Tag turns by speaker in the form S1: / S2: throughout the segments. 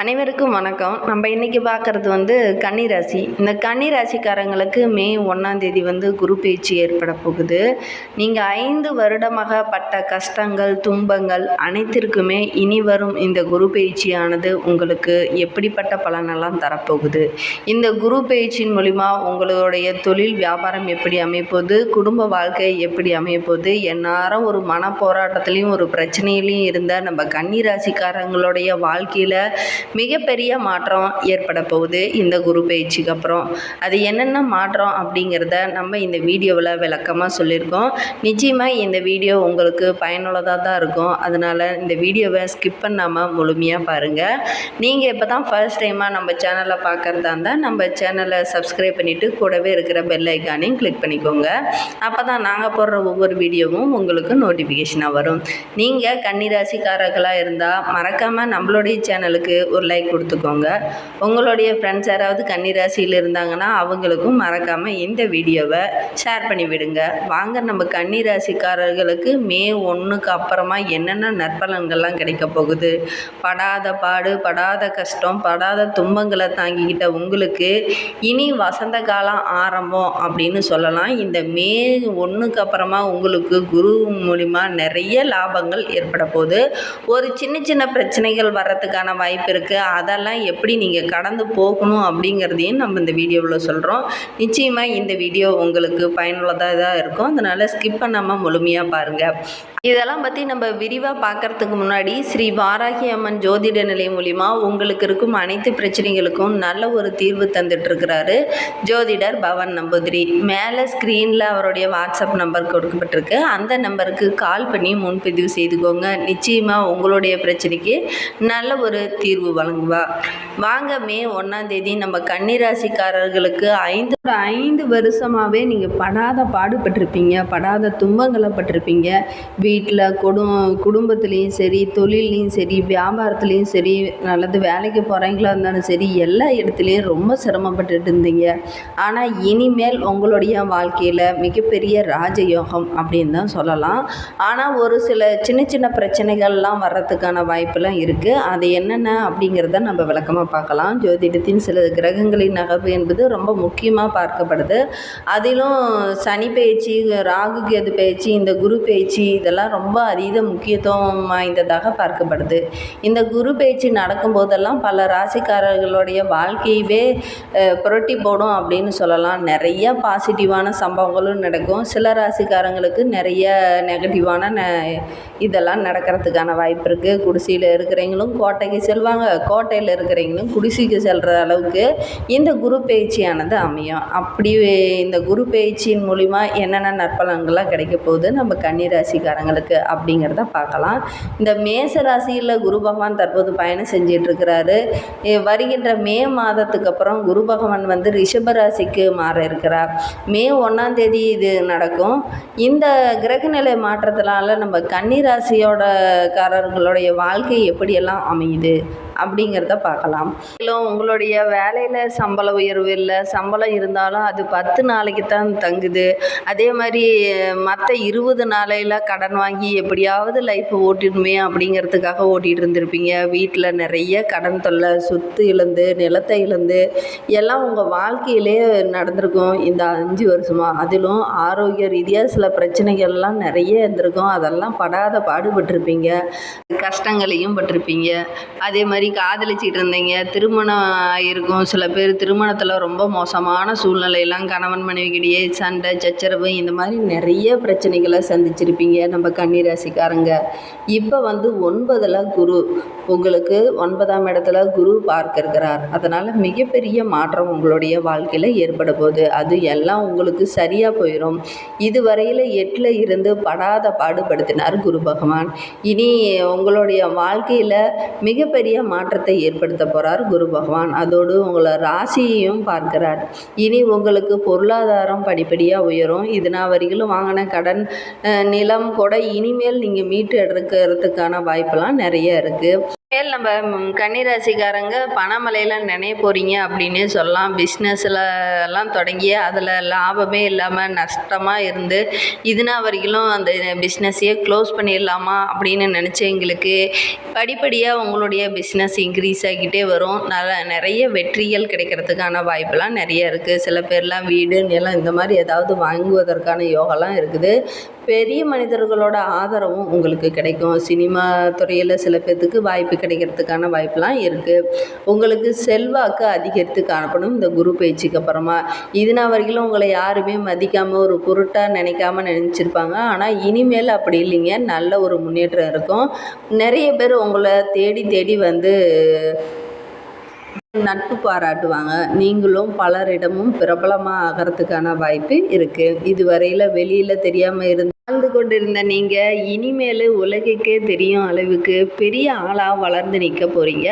S1: அனைவருக்கும் வணக்கம். நம்ம இன்றைக்கி பார்க்குறது வந்து கன்னி ராசி இந்த கன்னி ராசிக்காரங்களுக்கு மே ஒன்றாந்தேதி வந்து குரு பேச்சு ஏற்பட போகுது. நீங்கள் ஐந்து வருடமாக பட்ட கஷ்டங்கள் துன்பங்கள் அனைத்திற்குமே இனி வரும் இந்த குரு பயிற்சியானது உங்களுக்கு எப்படிப்பட்ட பலனெல்லாம் தரப்போகுது? இந்த குரு பயிற்சியின் மூலிமா உங்களுடைய தொழில் வியாபாரம் எப்படி அமைப்போது? குடும்ப வாழ்க்கை எப்படி அமைப்போது? எந்நேரம் ஒரு மன போராட்டத்துலேயும் ஒரு பிரச்சனையிலையும் இருந்த நம்ம கன்னிராசிக்காரங்களுடைய வாழ்க்கையில் மிகப்பெரிய மாற்றம் ஏற்பட போகுது இந்த குரு பயிற்சிக்கு அப்புறம். அது என்னென்ன மாற்றம் அப்படிங்கிறத நம்ம இந்த வீடியோவில் விளக்கமாக சொல்லியிருக்கோம். நிச்சயமாக இந்த வீடியோ உங்களுக்கு பயனுள்ளதாக தான் இருக்கும். அதனால் இந்த வீடியோவை ஸ்கிப் பண்ணாமல் முழுமையாக பாருங்கள் நீங்கள் இப்போ தான் ஃபர்ஸ்ட் டைமாக நம்ம சேனலை பார்க்குறதா இருந்தால் நம்ம சேனலை சப்ஸ்கிரைப் பண்ணிவிட்டு கூடவே இருக்கிற பெல் ஐக்கானையும் கிளிக் பண்ணிக்கோங்க. அப்போ தான் நாங்கள் போடுற ஒவ்வொரு வீடியோவும் உங்களுக்கு நோட்டிஃபிகேஷனாக வரும். நீங்கள் கன்னிராசிக்காரர்களாக இருந்தால் மறக்காமல் நம்மளுடைய சேனலுக்கு ஒரு லைக் கொடுத்துக்கோங்க. உங்களுடைய ஃப்ரெண்ட்ஸ் யாராவது கன்னிராசியில் இருந்தாங்கன்னா அவங்களுக்கும் மறக்காமல் இந்த வீடியோவை ஷேர் பண்ணி விடுங்க. வாங்க நம்ம கன்னிராசிக்காரர்களுக்கு மே ஒன்றுக்கு அப்புறமா என்னென்ன நற்பலன்கள்லாம் கிடைக்க போகுது? படாத பாடு படாத கஷ்டம் படாத துன்பங்களை தாங்கிக்கிட்ட உங்களுக்கு இனி வசந்த காலம் ஆரம்பம் அப்படின்னு சொல்லலாம். இந்த மே ஒன்றுக்கு அப்புறமா உங்களுக்கு குரு மூலிமா நிறைய லாபங்கள் ஏற்பட போகுது. ஒரு சின்ன சின்ன பிரச்சனைகள் வர்றதுக்கான வாய்ப்பு இருக்குது அதெல்லாம் எப்படி நீங்கள் கடந்து போகணும் அப்படிங்கிறதையும் நம்ம இந்த வீடியோவில் சொல்கிறோம் நிச்சயமாக இந்த வீடியோ உங்களுக்கு பயனுள்ளதாக தான் இருக்கும். அதனால் ஸ்கிப் பண்ணாமல் முழுமையாக பாருங்கள் இதெல்லாம் பற்றி நம்ம விரிவாக பார்க்குறதுக்கு முன்னாடி ஸ்ரீ வாராகி அம்மன் ஜோதிட நிலையம் மூலிமா உங்களுக்கு இருக்கும் அனைத்து பிரச்சனைகளுக்கும் நல்ல ஒரு தீர்வு தந்துட்டுருக்கிறாரு ஜோதிடர் பவன் நம்பூதிரி. மேலே ஸ்க்ரீனில் அவருடைய வாட்ஸ்அப் நம்பர் கொடுக்கப்பட்டிருக்கு. அந்த நம்பருக்கு கால் பண்ணி முன்பதிவு செய்துக்கோங்க. நிச்சயமாக உங்களுடைய பிரச்சனைக்கு நல்ல ஒரு தீர்வு வழங்குவா. வாங்க மே ஒன்றாந்தேதி நம்ம கன்னிராசிக்காரர்களுக்கு ஐந்து ஐந்து வருஷமாகவே நீங்கள் படாத பாடுபட்டிருப்பீங்க படாத துன்பங்களை பட்டிருப்பீங்க. வீட்டில் குடும் குடும்பத்துலேயும் சரி தொழில்லையும் சரி வியாபாரத்துலேயும் சரி நல்லது வேலைக்கு போகிறவங்களா இருந்தாலும் சரி எல்லா இடத்துலையும் ரொம்ப சிரமப்பட்டுட்டு இருந்தீங்க. ஆனால் இனிமேல் உங்களுடைய வாழ்க்கையில் மிகப்பெரிய ராஜயோகம் அப்படின்னு தான் சொல்லலாம். ஆனால் ஒரு சில சின்ன சின்ன பிரச்சனைகள்லாம் வர்றதுக்கான வாய்ப்பெல்லாம் இருக்குது அது என்னென்ன அப்படிங்கிறத நம்ம விளக்கமாக பார்க்கலாம். ஜோதிடத்தின் சில கிரகங்களின் நகர்வு என்பது ரொம்ப முக்கியமாக பார்க்கப்படுது. அதிலும் சனி பயிற்சி ராகு கேது பயிற்சி இந்த குரு பயிற்சி இதெல்லாம் ரொம்ப அதீத முக்கியத்துவம் வாய்ந்ததாக பார்க்கப்படுது. இந்த குரு பயிற்சி நடக்கும்போதெல்லாம் பல ராசிக்காரர்களுடைய வாழ்க்கையவே புரட்டி போடும் அப்படின்னு சொல்லலாம். நிறைய பாசிட்டிவான சம்பவங்களும் நடக்கும். சில ராசிக்காரங்களுக்கு நிறைய நெகட்டிவான ந இதெல்லாம் நடக்கிறதுக்கான வாய்ப்பு இருக்குது குடிசையில் இருக்கிறவங்களும் கோட்டைக்கு செல்வாங்க. கோட்டையில் இருக்கிறவங்களும் குடிசைக்கு செல்கிற அளவுக்கு இந்த குரு பயிற்சியானது அமையும். அப்படி இந்த குரு பயிற்சியின் மூலிமா என்னென்ன நற்பலன்கள்லாம் கிடைக்க போகுது? நம்ம கன்னிராசிக்காரங்களுக்கு அப்படிங்கிறத பார்க்கலாம். இந்த மேச ராசியில் குரு பகவான் தற்போது பயணம் செஞ்சிட்டு இருக்கிறாரு. வருகின்ற மே மாதத்துக்கு அப்புறம் குரு பகவான் வந்து ரிஷப ராசிக்கு மாற இருக்கிறார். மே ஒன்றாம் தேதி இது நடக்கும். இந்த கிரகநிலை மாற்றத்தினால நம்ம கன்னிராசியோட காரர்களுடைய வாழ்க்கை எப்படியெல்லாம் அமையுது? அப்படிங்கிறத பார்க்கலாம். மேலும் உங்களுடைய வேலையில் சம்பள உயர்வு இல்லை சம்பளம் இருந்தாலும் அது பத்து நாளைக்கு தான் தங்குது. அதே மாதிரி மற்ற இருபது நாளையில் கடன் வாங்கி எப்படியாவது லைஃப்பை ஓட்டிடுமே அப்படிங்கிறதுக்காக ஓட்டிகிட்டு இருந்திருப்பீங்க. வீட்டில் நிறைய கடன் தொல்லை சொத்து இழந்து நிலத்தை இழந்து எல்லாம் உங்கள் வாழ்க்கையிலே நடந்திருக்கும். இந்த அஞ்சு வருஷமாக அதிலும் ஆரோக்கிய ரீதியாக சில பிரச்சனைகள்லாம் நிறைய இருந்திருக்கும். அதெல்லாம் படாத பாடுபட்டிருப்பீங்க. கஷ்டங்களையும் பட்டிருப்பீங்க. அதே மாதிரி காதலிச்சிட்டு இருந்தீங்க. திருமணம் ஆகிருக்கும் சில பேர் திருமணத்தில் ரொம்ப மோசமான சூழ்நிலையெல்லாம் கணவன் மனைவிக்கிடையே சண்டை சச்சரவு இந்த மாதிரி நிறைய பிரச்சனைகளை சந்திச்சிருப்பீங்க. நம்ம கன்னிராசிக்காரங்க இப்போ வந்து ஒன்பதில் குரு. உங்களுக்கு ஒன்பதாம் இடத்துல குரு பார்க்க இருக்கிறார் அதனால் மிகப்பெரிய மாற்றம் உங்களுடைய வாழ்க்கையில் ஏற்பட போகுது. அது எல்லாம் உங்களுக்கு சரியாக போயிடும் இதுவரையில் எட்டில் இருந்து படாத பாடுபடுத்தினார் குரு பகவான். இனி உங்களுடைய வாழ்க்கையில் மிகப்பெரிய மாற்றத்தை ஏற்படுத்த போகிறார் குரு பகவான். அதோடு உங்களை ராசியையும் பார்க்கிறார். இனி உங்களுக்கு பொருளாதாரம் படிப்படியாக உயரும். இதனா வரையிலும் வாங்கின கடன் அஹ், நிலம் கூட இனிமேல் நீங்கள் மீட்டு எடுக்கிறதுக்கான வாய்ப்பெல்லாம் நிறைய இருக்குது மேல் நம்ம கன்னிராசிக்காரங்க பணமலையில் நினைய போகிறீங்க அப்படின்னே சொல்லலாம். பிஸ்னஸில் எல்லாம் தொடங்கி அதில் லாபமே இல்லாமல் நஷ்டமாக இருந்து இதுனா வரைக்கும் அந்த பிஸ்னஸையே க்ளோஸ் பண்ணிடலாமா அப்படின்னு நினச்சவங்களுக்கு படிப்படியாக உங்களுடைய பிஸ்னஸ் இன்க்ரீஸ் ஆகிக்கிட்டே வரும். நல்ல நிறைய வெற்றிகள் கிடைக்கிறதுக்கான வாய்ப்பெல்லாம் நிறைய இருக்குது சில பேர்லாம் வீடு நிலம் இந்த மாதிரி ஏதாவது வாங்குவதற்கான யோகாலாம் இருக்குது. பெரிய மனிதர்களோட ஆதரவும் உங்களுக்கு கிடைக்கும். சினிமா துறையில் சில பேர்த்துக்கு வாய்ப்பு கிடைக்கிறதுக்கான வாய்ப்பெலாம் இருக்குது உங்களுக்கு செல்வாக்கு அதிகரித்து காணப்படும் இந்த குரு பயிற்சிக்கு அப்புறமா. இதுனா வரைக்கும் உங்களை யாருமே மதிக்காமல் ஒரு பொருட்டாக நினைக்காம நினச்சிருப்பாங்க. ஆனால் இனிமேல் அப்படி இல்லைங்க. நல்ல ஒரு முன்னேற்றம் இருக்கும். நிறைய பேர் உங்களை தேடி தேடி வந்து நட்பு பாராட்டுவாங்க. நீங்களும் பலரிடமும் பிரபலமாக ஆகிறதுக்கான வாய்ப்பு இருக்குது இதுவரையில் வெளியில் தெரியாமல் இருந்த வாழ்ந்து கொண்டிருந்த நீங்கள் இனிமேல் உலகுக்கே தெரியும் அளவுக்கு பெரிய ஆளாக வளர்ந்து நிற்க போகிறீங்க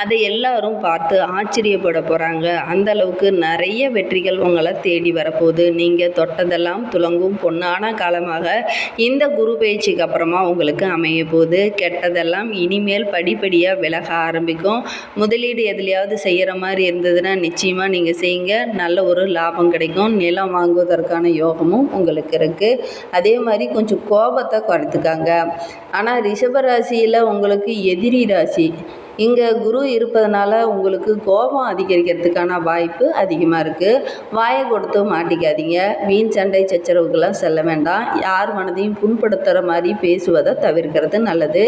S1: அதை எல்லாரும் பார்த்து ஆச்சரியப்பட போகிறாங்க அந்த அளவுக்கு நிறைய வெற்றிகள் உங்களை தேடி வரப்போகுது. நீங்கள் தொட்டதெல்லாம் துலங்கும் பொன்னான காலமாக இந்த குரு பயிற்சிக்கு அப்புறமா உங்களுக்கு அமைய போகுது. கெட்டதெல்லாம் இனிமேல் படிப்படியாக விலக ஆரம்பிக்கும். முதலீடு எதுலையாவது செய்கிற மாதிரி இருந்ததுன்னா நிச்சயமாக நீங்கள் செய்யுங்க. நல்ல ஒரு லாபம் கிடைக்கும். நிலம் வாங்குவதற்கான யோகமும் உங்களுக்கு இருக்குது அதே மாதிரி கொஞ்சம் கோபத்தை குறைத்துக்காங்க. ஆனால் ரிஷபராசியில் உங்களுக்கு எதிரி ராசி. இங்கே குரு இருப்பதனால உங்களுக்கு கோபம் அதிகரிக்கிறதுக்கான வாய்ப்பு அதிகமாக இருக்குது வாயை கொடுத்து மாட்டிக்காதீங்க. வீண் சண்டை சச்சரவுக்கெல்லாம் செல்ல வேண்டாம். யார் மனதையும் புண்படுத்துகிற மாதிரி பேசுவதை தவிர்க்கிறது நல்லது.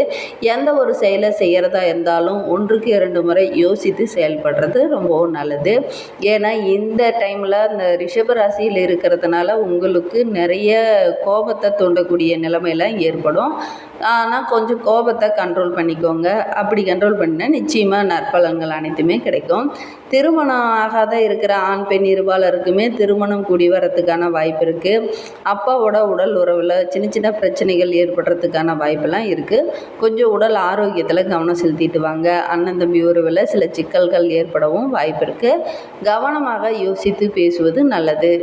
S1: எந்த ஒரு செயலை செய்கிறதா இருந்தாலும் ஒன்றுக்கு இரண்டு முறை யோசித்து செயல்படுறது ரொம்பவும் நல்லது. ஏன்னா இந்த டைமில் இந்த ரிஷபராசியில் இருக்கிறதுனால உங்களுக்கு நிறைய கோபத்தை தூண்டக்கூடிய நிலைமையெல்லாம் ஏற்படும். ஆனால் கொஞ்சம் கோபத்தை கண்ட்ரோல் பண்ணிக்கோங்க. அப்படி கண்ட்ரோல் பண்ணி பண்ணால் நிச்சயமாக நற்பலன்கள் அனைத்துமே கிடைக்கும். திருமணம் ஆகாத இருக்கிற ஆண் பெண் இருபாலருக்குமே திருமணம் கூடி வரத்துக்கான வாய்ப்பு இருக்குது அப்பாவோட உடல் உறவில் சின்ன சின்ன பிரச்சனைகள் ஏற்படுறதுக்கான வாய்ப்பெல்லாம் இருக்குது கொஞ்சம் உடல் ஆரோக்கியத்தில் கவனம் செலுத்திட்டு வாங்க. அண்ணன் தம்பி உறவில் சில சிக்கல்கள் ஏற்படவும் வாய்ப்பு இருக்குது கவனமாக யோசித்து பேசுவது நல்லது.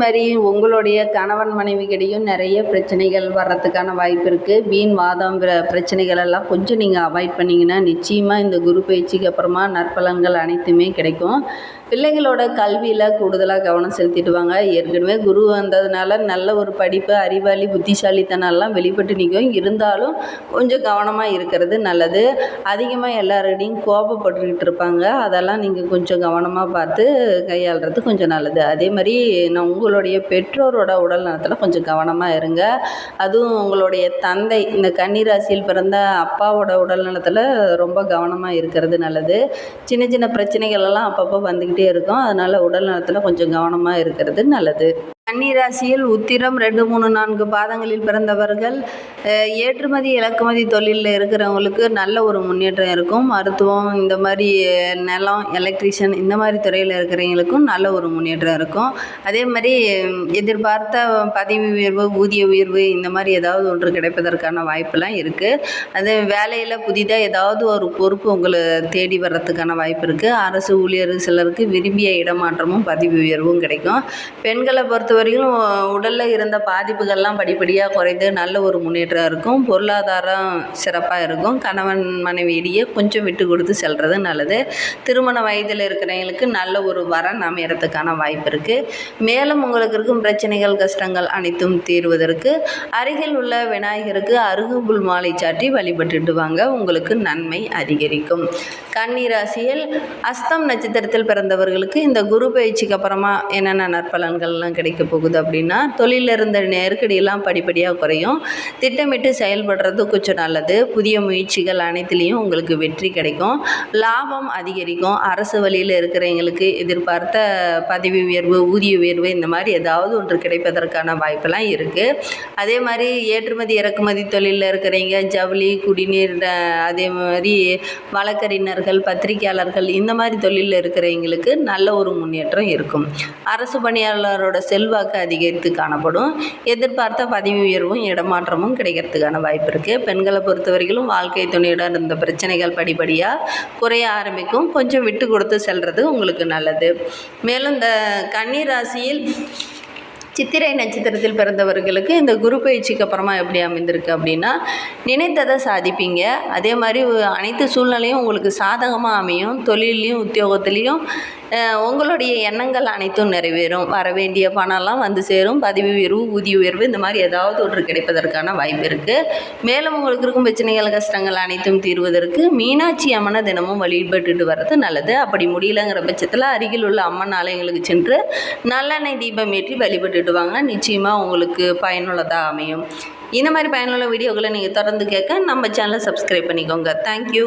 S1: மாதிரி உங்களுடைய கணவன் மனைவிக்கிடையும் நிறைய பிரச்சனைகள் வர்றதுக்கான வாய்ப்பு இருக்குது வீண் வாதம் பிர- பிரச்சனைகள் எல்லாம் கொஞ்சம் நீங்கள் அவாய்ட் பண்ணிங்கன்னா நிச்சயமாக இந்த குரு பயிற்சிக்கு அப்புறமா நற்பலன்கள் அனைத்துமே கிடைக்கும். பிள்ளைகளோட கல்வியில் கூடுதலாக கவனம் செலுத்திடுவாங்க ஏற்கனவே குரு வந்ததுனால நல்ல ஒரு படிப்பு அறிவாளி புத்திசாலித்தனெல்லாம் வெளிப்பட்டு நிற்கும் இருந்தாலும் கொஞ்சம் கவனமாக இருக்கிறது நல்லது. அதிகமாக எல்லாரோடையும் கோபப்பட்டுக்கிட்டு இருப்பாங்க. அதெல்லாம் நீங்கள் கொஞ்சம் கவனமாக பார்த்து கையாளுறது கொஞ்சம் நல்லது. அதே மாதிரி நான் உங்களுடைய பெற்றோரோட உடல் நலத்தில் கொஞ்சம் கவனமாக இருங்க. அதுவும் உங்களுடைய தந்தை இந்த கன்னிராசியில் பிறந்த அப்பாவோட உடல் நலத்தில் ரொம்ப கவனமாக இருக்கிறது நல்லது. சின்ன சின்ன பிரச்சனைகள் எல்லாம் அப்பப்போ வந்துக்கிட்டே இருக்கும். அதனால் உடல் நலத்தில் கொஞ்சம் கவனமாக இருக்கிறது நல்லது. கன்னிராசியில் உத்திரம் ரெண்டு மூணு நான்கு பாதங்களில் பிறந்தவர்கள் ஏற்றுமதி இறக்குமதி தொழிலில் இருக்கிறவங்களுக்கு நல்ல ஒரு முன்னேற்றம் இருக்கும். மருத்துவம் இந்த மாதிரி நிலம் எலக்ட்ரிஷியன் இந்த மாதிரி துறையில் இருக்கிறவங்களுக்கும் நல்ல ஒரு முன்னேற்றம் இருக்கும். அதே மாதிரி எதிர்பார்த்த பதவி உயர்வு ஊதிய உயர்வு இந்த மாதிரி ஏதாவது ஒன்று கிடைப்பதற்கான வாய்ப்பெல்லாம் இருக்குது அது வேலையில் புதிதாக ஏதாவது ஒரு பொறுப்பு உங்களை தேடி வர்றதுக்கான வாய்ப்பு இருக்குது அரசு ஊழியர் சிலருக்கு விரும்பிய இடமாற்றமும் பதவி உயர்வும் கிடைக்கும். பெண்களை பொறுத்த வரைக்கும் உடலில் இருந்த பாதிப்புகள்லாம் படிப்படியாக குறைந்து நல்ல ஒரு முன்னேற்றம் இருக்கும். பொருளாதாரம் சிறப்பாக இருக்கும். கணவன் மனைவியிடையே கொஞ்சம் விட்டு கொடுத்து செல்வது நல்லது. திருமண வயதில் இருக்கிறவங்களுக்கு நல்ல ஒரு வரன் அமையறதுக்கான வாய்ப்பு இருக்குது மேலும் உங்களுக்கு இருக்கும் பிரச்சனைகள் கஷ்டங்கள் அனைத்தும் தீர்வதற்கு அருகில் உள்ள விநாயகருக்கு அருகுபுல் மாலை சாட்டி வழிபட்டுட்டு வாங்க. உங்களுக்கு நன்மை அதிகரிக்கும். கன்னிராசியில் அஸ்தம் நட்சத்திரத்தில் பிறந்தவர்களுக்கு இந்த குரு பயிற்சிக்கு அப்புறமா என்னென்ன நற்பலன்கள்லாம் கிடைக்கும்? கிடைக்க போகுது அப்படின்னா தொழிலில் இருந்த நெருக்கடியெல்லாம் படிப்படியாக குறையும். திட்டமிட்டு செயல்படுறது கொஞ்சம் நல்லது. புதிய முயற்சிகள் அனைத்துலேயும் உங்களுக்கு வெற்றி கிடைக்கும். லாபம் அதிகரிக்கும். அரசு வழியில் இருக்கிறவங்களுக்கு எதிர்பார்த்த பதவி உயர்வு ஊதிய உயர்வு இந்த மாதிரி ஏதாவது ஒன்று கிடைப்பதற்கான வாய்ப்பெல்லாம் இருக்குது அதே மாதிரி ஏற்றுமதி இறக்குமதி தொழிலில் இருக்கிறவங்க ஜவுளி குடிநீர் அதே மாதிரி வழக்கறிஞர்கள் பத்திரிகையாளர்கள் இந்த மாதிரி தொழிலில் இருக்கிறவங்களுக்கு நல்ல ஒரு முன்னேற்றம் இருக்கும். அரசு பணியாளரோட செல்வாக்கு அதிகரித்து காணப்படும். எதிர்பார்த்த பதவி உயர்வும் இடமாற்றமும் கிடைக்கிறதுக்கான வாய்ப்பு இருக்குது பெண்களை பொறுத்தவரைக்கும் வாழ்க்கை துணையுடன் இருந்த பிரச்சனைகள் படிப்படியாக குறைய ஆரம்பிக்கும். கொஞ்சம் விட்டு கொடுத்து செல்வது உங்களுக்கு நல்லது. மேலும் இந்த கன்னி ராசியில் சித்திரை நட்சத்திரத்தில் பிறந்தவர்களுக்கு இந்த குரு பயிற்சிக்கு அப்புறமா எப்படி அமைந்திருக்கு அப்படின்னா நினைத்ததை சாதிப்பீங்க. அதே மாதிரி அனைத்து சூழ்நிலையும் உங்களுக்கு சாதகமாக அமையும். தொழிலையும் உத்தியோகத்துலேயும் உங்களுடைய எண்ணங்கள் அனைத்தும் நிறைவேறும். வர வேண்டிய பணம்லாம் வந்து சேரும். பதவி உயர்வு ஊதிய உயர்வு இந்த மாதிரி ஏதாவது ஒன்று கிடைப்பதற்கான வாய்ப்பு இருக்குது மேலும் உங்களுக்கு இருக்கும் பிரச்சனைகள் கஷ்டங்கள் அனைத்தும் தீர்வதற்கு மீனாட்சி அம்மனை தினமும் வழிபட்டுட்டு வர்றது நல்லது. அப்படி முடியலங்கிற பட்சத்தில் அருகில் உள்ள அம்மன் ஆலயங்களுக்கு சென்று நல்லெண்ணெய் தீபம் ஏற்றி வழிபட்டுட்டு வாங்க. நிச்சயமாக உங்களுக்கு பயனுள்ளதாக அமையும். இந்த மாதிரி பயனுள்ள வீடியோக்களை நீங்கள் தொடர்ந்து கேட்க நம்ம சேனலை சப்ஸ்கிரைப் பண்ணிக்கோங்க. தேங்க்யூ